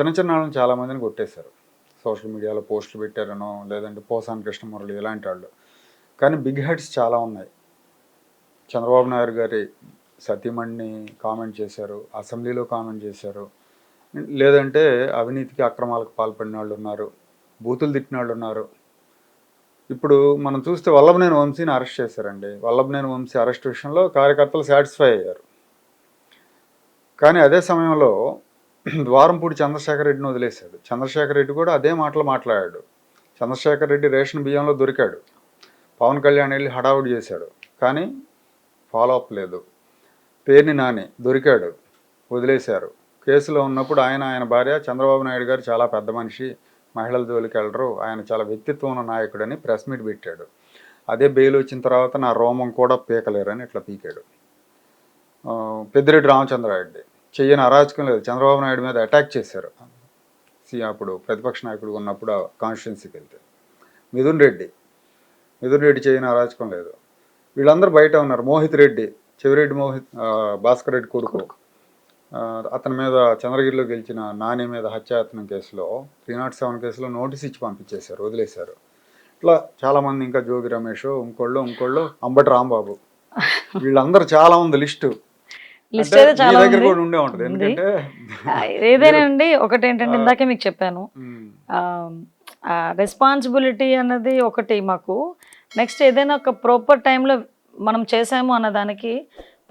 చిన్న చిన్న వాళ్ళని చాలా మందిని కొట్టేశారు. సోషల్ మీడియాలో పోస్టులు పెట్టారనో లేదంటే పోసాని కృష్ణమురళి ఇలాంటి వాళ్ళు. కానీ బిగ్ హెడ్స్ చాలా ఉన్నాయి. చంద్రబాబు నాయుడు గారి సతీమణిని కామెంట్ చేశారు అసెంబ్లీలో కామెంట్ చేశారు. లేదంటే అవినీతికి అక్రమాలకు పాల్పడిన వాళ్ళు ఉన్నారు బూతులు తిట్టిన వాళ్ళు ఉన్నారు. ఇప్పుడు మనం చూస్తే వల్లభనేని వంశీని అరెస్ట్ చేశారండి. వల్లభనేని వంశీ అరెస్ట్ విషయంలో కార్యకర్తలు సాటిస్ఫై అయ్యారు. కానీ అదే సమయంలో ద్వారంపూడి చంద్రశేఖర రెడ్డిని వదిలేశాడు. చంద్రశేఖర్ రెడ్డి కూడా అదే మాటలు మాట్లాడాడు. చంద్రశేఖర రెడ్డి రేషన్ బియ్యంలో దొరికాడు. పవన్ కళ్యాణ్ వెళ్ళి హడావుడి చేశాడు. కానీ ఫాలో అప్ లేదు. పేరుని నాని దొరికాడు. వదిలేశారు. కేసులో ఉన్నప్పుడు ఆయన ఆయన భార్య చంద్రబాబు నాయుడు గారు చాలా పెద్ద మనిషి. మహిళల జోలికి వెళ్ళరు. ఆయన చాలా వ్యక్తిత్వం ఉన్న నాయకుడని ప్రెస్ మీట్ పెట్టాడు. అదే బెయిల్ వచ్చిన తర్వాత నా రోమం కూడా పీకలేరని ఇట్లా పీకాడు. పెద్దిరెడ్డి రామచంద్రారెడ్డి. చెయ్యని అరాచకం లేదు. చంద్రబాబు నాయుడు మీద అటాక్ చేశారు. సి అప్పుడు ప్రతిపక్ష నాయకుడు ఉన్నప్పుడు కాన్స్టిట్యున్సీకి వెళ్తే. మిథున్ రెడ్డి. మిథున్ రెడ్డి చేయని అరాచకం లేదు. వీళ్ళందరూ బయట ఉన్నారు. మోహిత్ రెడ్డి చెవిరెడ్డి మోహిత్ భాస్కర్ రెడ్డి కొడుకు. అతని మీద చంద్రగిరిలో గెలిచిన నాని మీద హత్యాయత్నం కేసులో త్రీ నాట్ సెవెన్ కేసులో నోటీస్ ఇచ్చి పంపించేశారు వదిలేశారు. ఇట్లా చాలామంది ఇంకా జోగి రమేష్ ఇంకోళ్ళు ఇంకోళ్ళు అంబటి రాంబాబు. వీళ్ళందరూ చాలా ఉంది లిస్టు. లిస్ట్ అయితే చాలా ఉంది. ఏదైనా అండి ఒకటి ఏంటంటే ఇందాకే మీకు చెప్పాను. రెస్పాన్సిబిలిటీ అన్నది ఒకటి మాకు. నెక్స్ట్ ఏదైనా ఒక ప్రాపర్ టైంలో మనం చేసాము అన్న దానికి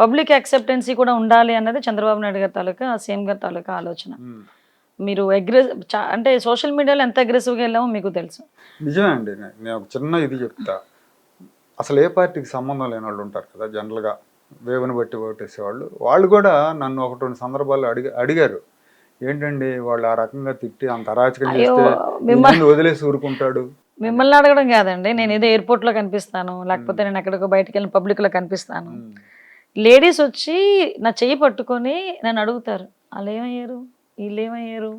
పబ్లిక్ యాక్సెప్టెన్సీ కూడా ఉండాలి అన్నది చంద్రబాబు నాయుడు గారి తాలూకా సీఎం గారి తాలూకా ఆలోచన. మీరు అగ్రెస్ అంటే సోషల్ మీడియాలో ఎంత అగ్రెసివ్గా వెళ్ళామో మీకు తెలుసు. నిజమే అండి. నేను ఒక చిన్న ఇది చెప్తా. అసలు ఏ పార్టీకి సంబంధం లేని వాళ్ళు ఉంటారు కదా జనరల్గా వేవుని బట్టి ఓటేసేవాళ్ళు వాళ్ళు కూడా నన్ను ఒకటి రెండు సందర్భాల్లో అడిగి అడిగారు. ఏంటండి వాళ్ళు ఆ రకంగా తిట్టి అంత అరాచకం చేస్తే వదిలేసి ఊరుకుంటాడు? మిమ్మల్ని అడగడం కాదండి. నేను ఏదో ఎయిర్పోర్ట్లో కనిపిస్తాను. లేకపోతే నేను ఎక్కడికో బయటకు వెళ్ళిన పబ్లిక్లో కనిపిస్తాను. లేడీస్ వచ్చి నా చెయ్యి పట్టుకొని నన్ను అడుగుతారు. వాళ్ళు ఏమయ్యారు? వీళ్ళు ఏమయ్యారు?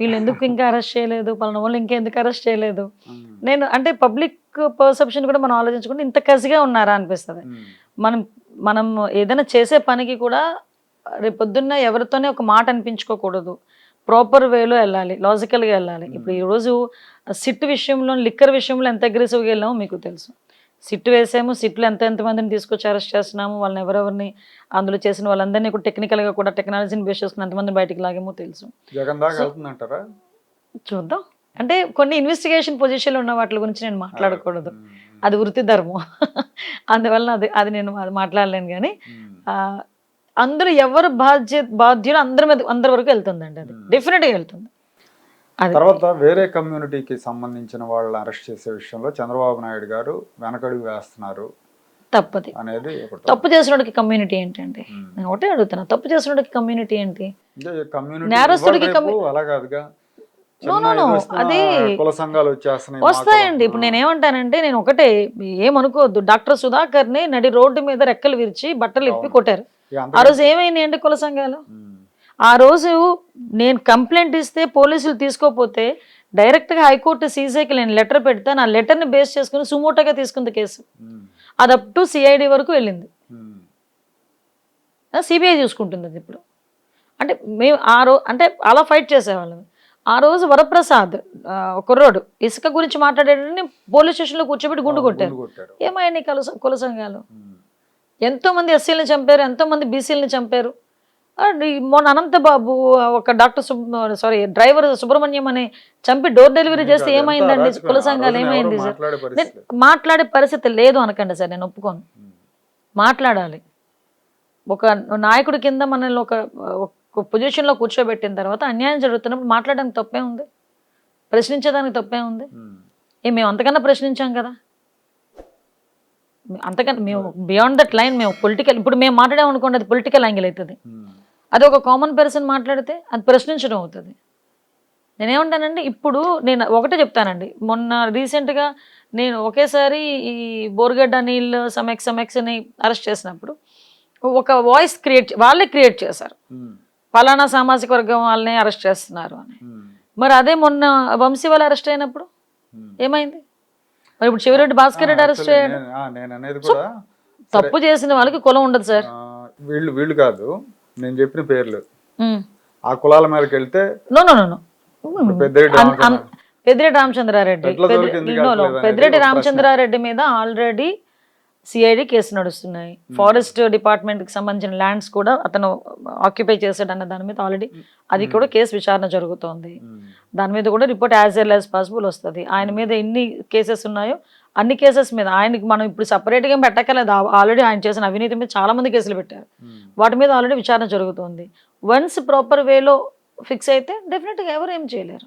వాళ్ళు ఎందుకు ఇంకా అరెస్ట్ చేయలేదు? పలానా వాళ్ళు ఇంకా ఎందుకు అరెస్ట్ చేయలేదు? నేను అంటే పబ్లిక్ పర్సెప్షన్ కూడా మనం ఆలోచించుకుంటే ఇంత కసిగా ఉన్నారా అనిపిస్తుంది. మనం మనం ఏదైనా చేసే పనికి కూడా రేపు పొద్దున్న ఎవరితోనే ఒక మాట అనిపించుకోకూడదు. ప్రాపర్ వేలో వెళ్ళాలి లాజికల్గా వెళ్ళాలి. ఇప్పుడు ఈరోజు సిట్ విషయంలో లిక్కర్ విషయంలో ఎంత అగ్రెసివ్గా వెళ్ళామో మీకు తెలుసు. సిట్ వేసాము సిట్లు ఎంత ఎంతమందిని తీసుకొచ్చి అరెస్ట్ చేస్తున్నాము వాళ్ళని ఎవరెవరిని అందులో చేసిన వాళ్ళందరినీ కూడా టెక్నికల్గా కూడా టెక్నాలజీని బేస్ చేసుకుని ఎంతమంది బయటికి లాగేమో తెలుసు. చూద్దాం. అంటే కొన్ని ఇన్వెస్టిగేషన్ పొజిషన్లో ఉన్న వాటి గురించి నేను మాట్లాడకూడదు. ఉమ్, అది వృత్తి ధర్మం. అందువల్ల అది అది నేను అది మాట్లాడలేను కానీ అందరూ ఎవరు బాధ్య బాధ్యులు అందరి మీద అందరి వరకు వెళ్తుందండి అది. డెఫినెట్గా వెళ్తుంది. తర్వాత వేరే కమ్యూనిటీకి సంబంధించిన వాళ్ళని అరెస్ట్ చేసే విషయంలో చంద్రబాబు నాయుడు గారు వెనకడుగు వేస్తున్నారు తప్పది. అనేది తప్పు చేసినోడికి కమ్యూనిటీ ఏంటండి. నేను ఒకటే అడుగుతున్నా తప్పు చేసినోడికి కమ్యూనిటీ ఏంటి? కమ్యూనిటీ అలా కాదుగా. అది- కుల సంఘాలు వచ్చేస్తున్నాయి వస్తాయండి. ఇప్పుడు నేనేమంటానంటే నేను ఒకటే ఏమనుకోవద్దు. డాక్టర్ సుధాకర్ని నడి రోడ్డు మీద రెక్కలు విరిచి బట్టలు ఇప్పి. కొట్టారు. ఆ రోజు ఏమైంది అండి కుల సంఘాలు? ఆ రోజు నేను కంప్లైంట్ ఇస్తే పోలీసులు తీసుకోపోతే డైరెక్ట్గా హైకోర్టు సీజేకి నేను లెటర్ పెడితే నా లెటర్ని బేస్ చేసుకుని సుమోటోగా తీసుకుంది కేసు. అది అప్ టు సిఐడి వరకు వెళ్ళింది. సిబిఐ చూసుకుంటుంది అది ఇప్పుడు. అంటే మేము ఆ రో అంటే అలా ఫైట్ చేసేవాళ్ళం. ఆ రోజు వరప్రసాద్ కుర్రోడు ఇసుక గురించి మాట్లాడేటని పోలీస్ స్టేషన్లో కూర్చోబెట్టి గుండు కొట్టారు. ఏమైనా కుల కుల సంఘాలు? ఎంతో మంది ఎస్సీలను చంపారు ఎంతో మంది బీసీలను చంపారు. మొన్న అనంతబాబు ఒక డాక్టర్ సుబ్ సారీ డ్రైవర్ సుబ్రహ్మణ్యం అని చంపి డోర్ డెలివరీ చేస్తే ఏమైందండి? కుల సంఘాలు ఏమైంది సార్? మాట్లాడే పరిస్థితి? లేదు అనకండి సార్ నేను ఒప్పుకోను. మాట్లాడాలి. ఒక నాయకుడి కింద మనల్ని ఒక పొజిషన్లో కూర్చోబెట్టిన తర్వాత అన్యాయం జరుగుతున్నప్పుడు మాట్లాడడానికి తప్పే ఉంది. ప్రశ్నించేదానికి తప్పే ఉంది. ఏ మేము అంతకన్నా ప్రశ్నించాం కదా. అంతకన్నా మేము బియాండ్ దట్ లైన్ మేము పొలిటికల్ ఇప్పుడు మేము మాట్లాడాం అనుకోండి అది పొలిటికల్ యాంగిల్ అవుతుంది. అది ఒక కామన్ పర్సన్ మాట్లాడితే అది ప్రశ్నించడం అవుతుంది. నేనేమంటానంటే ఇప్పుడు నేను ఒకటే చెప్తానండి. మొన్న రీసెంట్గా నేను ఒకేసారి ఈ బోర్గడ్డ నీళ్ళు సమెక్స్ సమెక్స్ని అరెస్ట్ చేసినప్పుడు ఒక వాయిస్ క్రియేట్ వాళ్ళే క్రియేట్ చేశారు. ఫలానా సామాజిక వర్గం వాళ్ళని అరెస్ట్ చేస్తున్నారు అని. మరి అదే మొన్న వంశీ వాళ్ళు అరెస్ట్ అయినప్పుడు? ఏమైంది? మరి ఇప్పుడు చివరెడ్డి భాస్కర్ రెడ్డి అరెస్ట్ అయ్యాడు నేను అనేది కూడా తప్పు చేసిన వాళ్ళకి కులం ఉండదు సార్. వీళ్ళు వీళ్ళు కాదు. నేను చెప్పిన పేర్లు. ఆ కులాల మీదకి వెళ్తే పెద్దిరెడ్డి రామచంద్రారెడ్డి. పెద్దిరెడ్డి. రామచంద్రారెడ్డి మీద ఆల్రెడీ సిఐడి కేసు నడుస్తున్నాయి. ఫారెస్ట్ డిపార్ట్మెంట్కి సంబంధించిన ల్యాండ్స్ కూడా అతను ఆక్యుపై చేశాడు అన్న దాని మీద ఆల్రెడీ అది కూడా కేసు విచారణ జరుగుతోంది. దాని మీద కూడా report as early as possible వస్తుంది. ఆయన మీద ఎన్ని కేసెస్ ఉన్నాయో అన్ని కేసెస్ మీద ఆయనకి మనం ఇప్పుడు separate గా పెట్టక్కర్లేదు. ఆల్రెడీ ఆయన చేసిన అవినీతి మీద చాలా మంది కేసులు పెట్టారు. వాటి మీద ఆల్రెడీ విచారణ జరుగుతోంది. వన్స్ ప్రాపర్ వేలో ఫిక్స్ అయితే డెఫినెట్గా ఎవరు ఏం చేయలేరు.